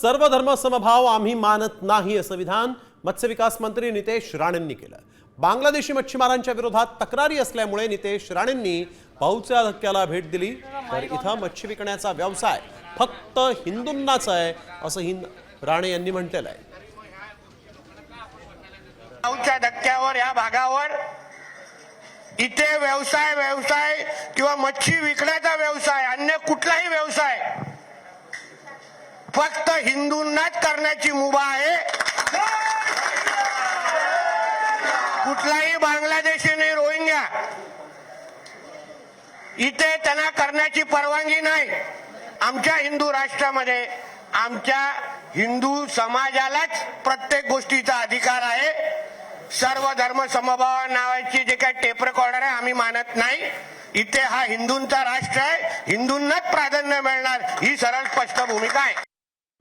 सर्व धर्म समभाव आम्ही मानत नाही असं विधान मत्स्य विकास मंत्री नितेश राणेंनी केलं. बांगलादेशी मच्छीमारांच्या विरोधात तक्रारी असल्यामुळे नितेश राणेंनी पाऊच्या धक्क्याला भेट दिली. तर इथं मच्छी विकण्याचा व्यवसाय फक्त हिंदूंनाच आहे असं हिंद राणे यांनी म्हटलेलं आहे. धक्क्यावर या भागावर इथे व्यवसाय व्यवसाय किंवा मच्छी विकण्याचा व्यवसाय अन्य कुठलाही व्यवसाय फक्त हिंदूंनाच करण्याची मुभा आहे. कुठलाही बांगलादेशी नाही रोहिंग्या इथे त्यांना करण्याची परवानगी नाही. आमच्या हिंदू राष्ट्रामध्ये आमच्या हिंदू समाजालाच प्रत्येक गोष्टीचा अधिकार आहे. सर्व धर्म समभाव नावाची जे काही टेप रेकॉर्डर आहे आम्ही मानत नाही. इथे हा हिंदूंचा राष्ट्र आहे. हिंदूंनाच प्राधान्य मिळणार. ही सरळ स्पष्ट भूमिका आहे.